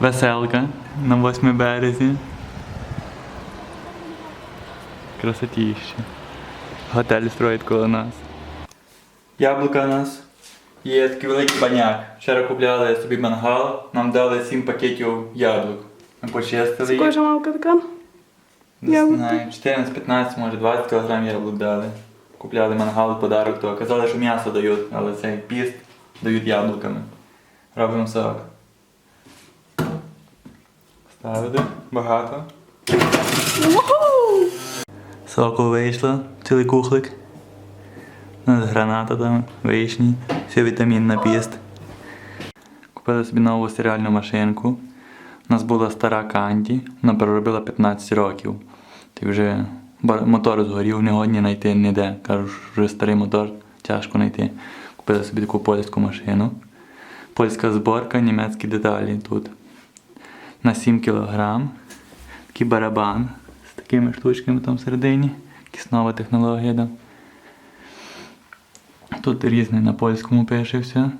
Веселка на 8 березі. Красотіще. Готель строїть коло нас. Яблука у нас. Є такий великий баняк. Вчора купляли собі мангал, нам дали 7 пакетів яблук. Ми почистили їх. Кожа мавка така. Не знаю, 14-15, може 20 кг яблук дали. Купляли мангал подарок, то казали, що м'ясо дають, але цей піст дають яблуками. Робимо сок. Ставили багато. Соку вийшло, цілий кухлик. У нас граната там, вишні, все вітамін на піст. Купили собі нову стиральну машинку. У нас була стара канті, вона переробила 15 років. Ти вже мотор згорів, не годні знайти ніде. Кажу, що вже старий мотор, тяжко знайти. Купили собі таку польську машину. Польська зборка, німецькі деталі тут. На 7 кг. Такий барабан з такими штучками там всередині. Якась технологія там. Тут різне на польському пише все.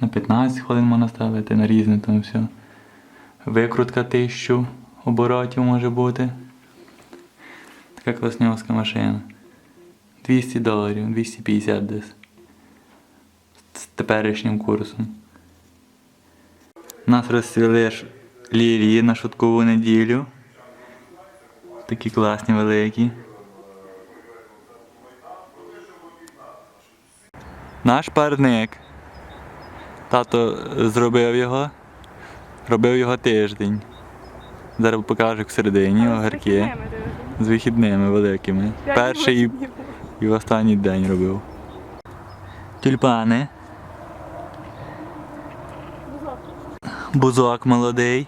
На 15 хвилин можна ставити, на різне там все. Викрутка 1000 оборотів може бути. Така класнявська машина. 200 доларів, 250 десь. З теперішнім курсом. Нас розцвіли ж лілії на шуткову неділю. Такі класні великі. Наш парник. Тато зробив його. Робив його тиждень. Зараз покажу як всередині огірки. З вихідними великими. Перший і, і в останній день робив. Тюльпани. Бузок молодий.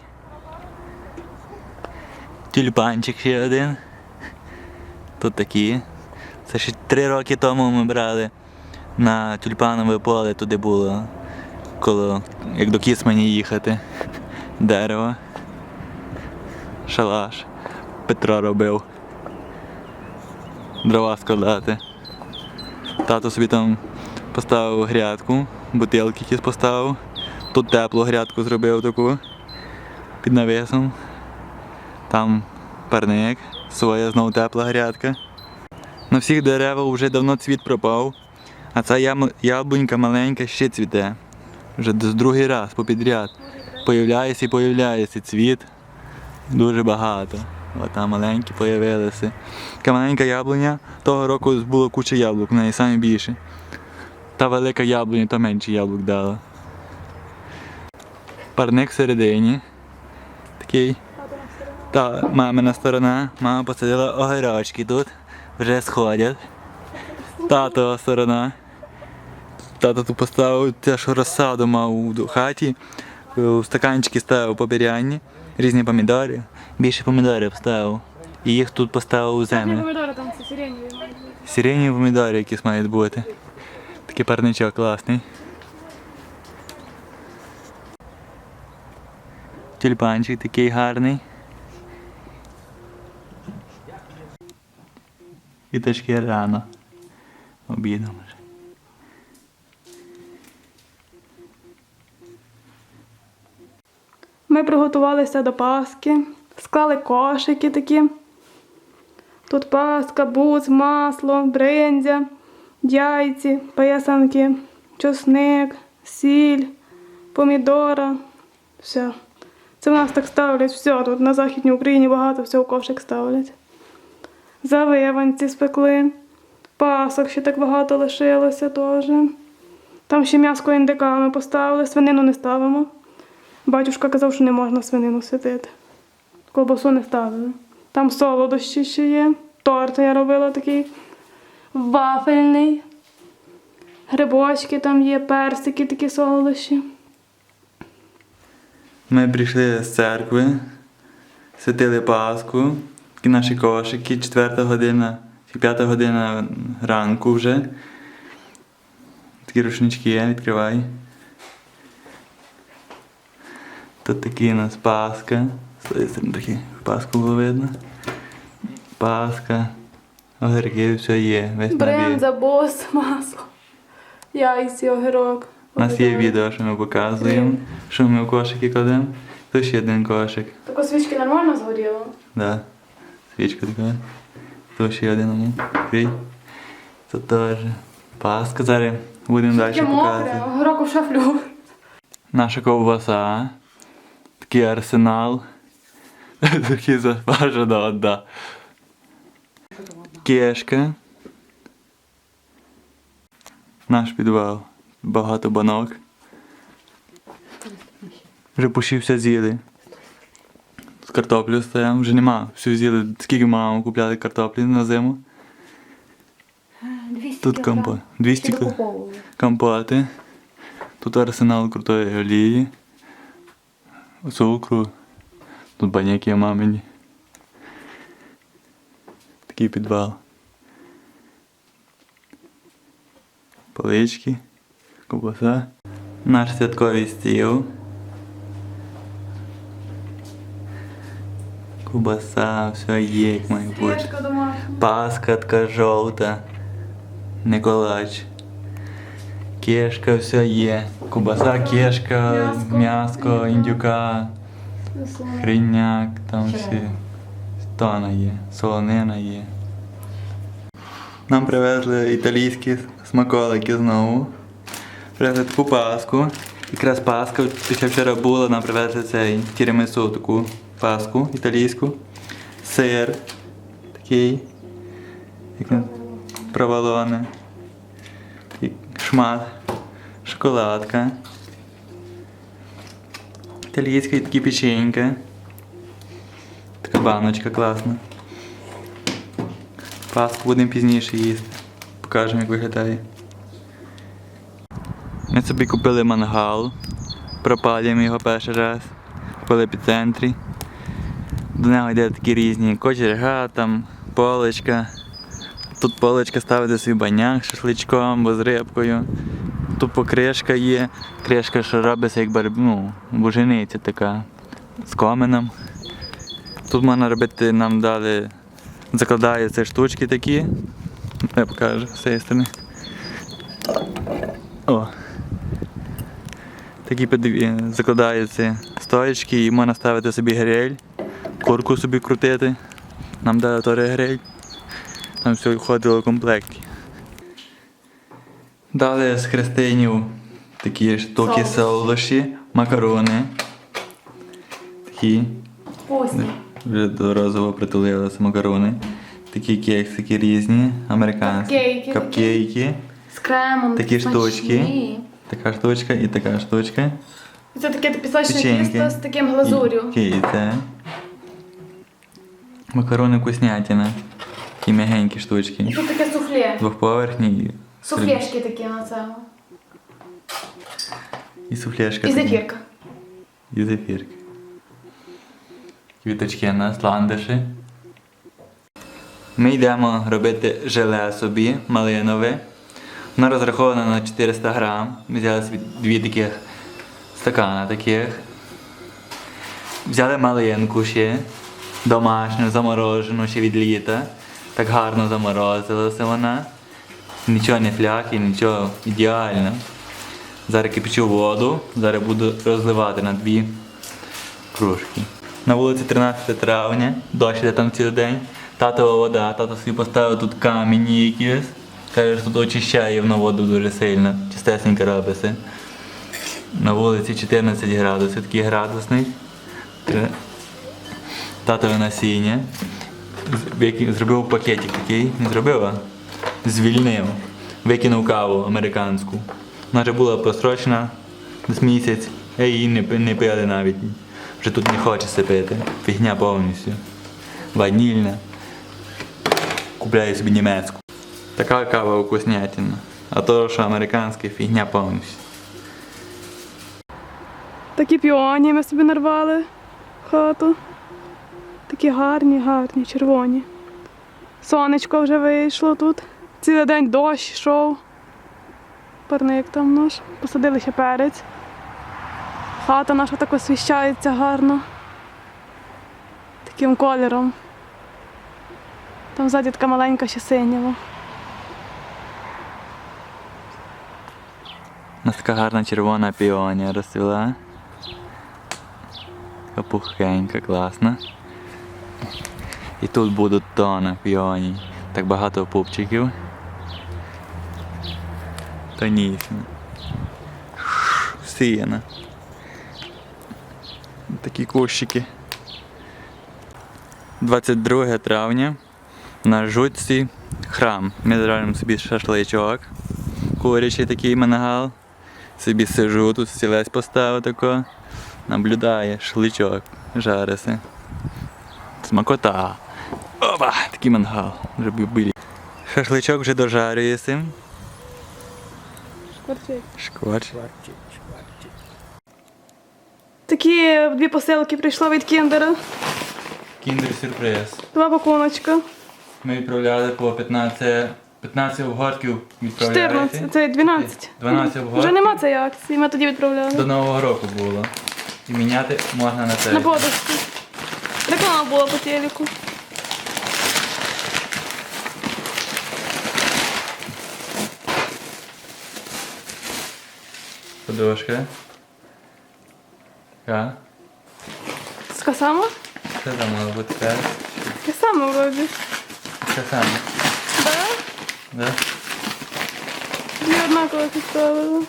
Тюльпанчик ще один. Тут такі. Це ще три роки тому ми брали на тюльпанове поле туди було. Коло, як до Кісмані їхати. Дерево. Шалаш. Петро робив. Дрова складати. Тато собі там поставив грядку, бутилки якісь поставив. Тут теплу грядку зробив таку під навісом. Там парник, своя знову тепла грядка. На всіх деревах вже давно цвіт пропав, а ця яблунька маленька ще цвіте. Вже другий раз попідряд. Появляється і появляється цвіт. Дуже багато. От там маленькі появилися. Така маленька яблуня. Того року було куча яблук, в неї самі більше. Та велика яблуня, то менше яблук дала. Парник всередині. Такий. Та мамина сторона. Мама посадила огірочки тут. Вже сходять. Тато сторона. Тато тут поставив те, що розсаду мав у хаті. В стаканчики ставив побірянні, різні помідори. Більше помідорів ставив. І їх тут поставив у землю. помідори там це сиреневі мають бути. Сирені помідори якісь мають бути. Такий парничок класний. Тюльпанчик такий гарний. І тачки рано. Обідом вже. Ми приготувалися до Пасхи, склали кошики такі. Тут паска, буц, масло, бринзя, яйці, паясанки, чосник, сіль, помідора. Все. Це в нас так ставлять все. Тут на Західній Україні багато всього кошик ставлять. Завиванці спекли. Пасок ще так багато лишилося теж. Там ще м'яско індиками поставили, свинину не ставимо. Батюшка казав, що не можна свинину святити. Колбасу не ставили. Там солодощі ще є. Торт я робила такий вафельний. Грибочки там є, персики такі солодощі. Ми прийшли з церкви, святили Пасху, такі наші кошики, 4 година, 5 година ранку вже. Такі рушнички є, відкривай. Тут такі у нас сторони такі Пасху було видно. Пасха. Огірки, все є. Весь. Бренза, бос, масло, яйці, огірок. У нас є відео, що ми показуємо, що ми в кошики кладемо. Тут ще один кошик. Тако свічки нормально згоріло? Да. Свічка така. Тут ще один ну, відкрий. Тут теж. Паска зараз. Будемо далі показувати. року в шафлю. Наша ковбаса. Такий арсенал. Такий запажено, да. Кешка. Наш підвал. Багато банок. Вже пошився з'їли. Картоплю стояв, вже нема. Всю з'їли. Скільки мама купляли картоплі на зиму. 200 Тут компот. 200 Ще кг. компоти. Тут арсенал крутої олії. Цукру. Тут баняки мамині. Такий підвал. Полички. Ковбаса. Наш святковий стіл. Ковбаса, все є, як має бути. Домашня. Паска така жовта. Николач. Кешка, все є. Кубаса, кешка, М'яско. м'яско, індюка, хріняк, там всі. Тона є, солонина є. Нам привезли італійські смаколики знову. Привезли таку паску. Якраз паска, ще вчора була, нам привезли цей тірамісу таку паску італійську. Сир такий. Він? Шмат. Шоколадка. Італійська такі печенька. Така баночка класна. Паску будемо пізніше їсти. Покажемо, як виглядає. Ми собі купили мангал. Пропалюємо його перший раз. Купили в епіцентрі. До нього йде такі різні кочерга, там поличка. Тут поличка ставити свій баняк з шашличком або з рибкою. Тут покришка є. Кришка, що робиться як барб... ну, бужениця така з коменом. Тут можна робити, нам дали, закладаються штучки такі. Я покажу з цієї. О. Такі закладаються стоечки і можна ставити собі гриль, курку собі крутити. Нам дали теж. Там все входило в комплекті. Дали з хрестинів такі штуки Соус. солодощі, макарони. Такі. Вкусні. Вже до розово притулилися макарони. Такі кексики різні, американські. Капкейки. Капкейки. З кремом. Такі штучки. Така штучка і така штучка. І Це таке пісочне Печеньки. тісто з таким глазур'ю. І, і це. Макарони вкуснятина. Такі м'ягенькі штучки. Тут таке суфле. Двохповерхні і Суфлешки такі на цьому. І суфлешка. І зефірка. І зефірки. Квіточки на ландиші. Ми йдемо робити желе собі малинове. Воно розраховано на 400 грам. Ми взяли собі дві таких стакана таких. Взяли малинку ще домашню, заморожену ще від літа. Так гарно заморозилася вона. Нічого не фляки, нічого ідеально. Зараз кипячу воду, зараз буду розливати на дві кружки. На вулиці 13 травня, дощ іде там цілий день. Татова вода, тато собі поставив тут камені якісь. Каже, що тут очищає воно воду дуже сильно, чистесенько робиться. На вулиці 14 градусів, такий градусний. Татове насіння. Зробив пакетик такий, не зробив, а звільнив. Викинув каву американську. Вона вже була прострочена десь місяць, я її не, не пили навіть. Вже тут не хочеться пити. Фігня повністю. Ванільна. Купляю собі німецьку. Така кава вкуснятина. А то, що американська фігня повністю. Такі піоні ми собі нарвали хату. Такі гарні, гарні, червоні. Сонечко вже вийшло тут. Цілий день дощ йшов. Парник там наш. Посадили ще перець. Хата наша так освіщається гарно. Таким кольором. Там ззаді така маленька ще синява. У нас така гарна червона піонія розцвіла. Така пухенька, класна. І тут будуть тони піоні. Так багато пупчиків. Тонісна. Сіяна. Такі кущики. 22 травня на жутці храм. Ми зробимо собі шашличок. Курячий такий мангал. Собі сижу, тут стілець поставив тако. Наблюдає шличок, жариться. Смакота. Опа! Такий мангал. Вже били. Шашличок вже дожарюється. Шкварчить. Шквач. Такі дві посилки прийшло від кіндера. Кіндер сюрприз. Два пакуночка. Ми відправляли по 15, 15 обгортків відправляється. 14, це 12. 12 Вже обгортків. нема цієї акції, ми тоді відправляли. До Нового року було. І міняти можна на це. На подушку. Реклама була по телеку. Подушка. Така. Така сама? Це там мало бути так. Така сама вроді. Це саме. Да? Да? Дві однакові поставили.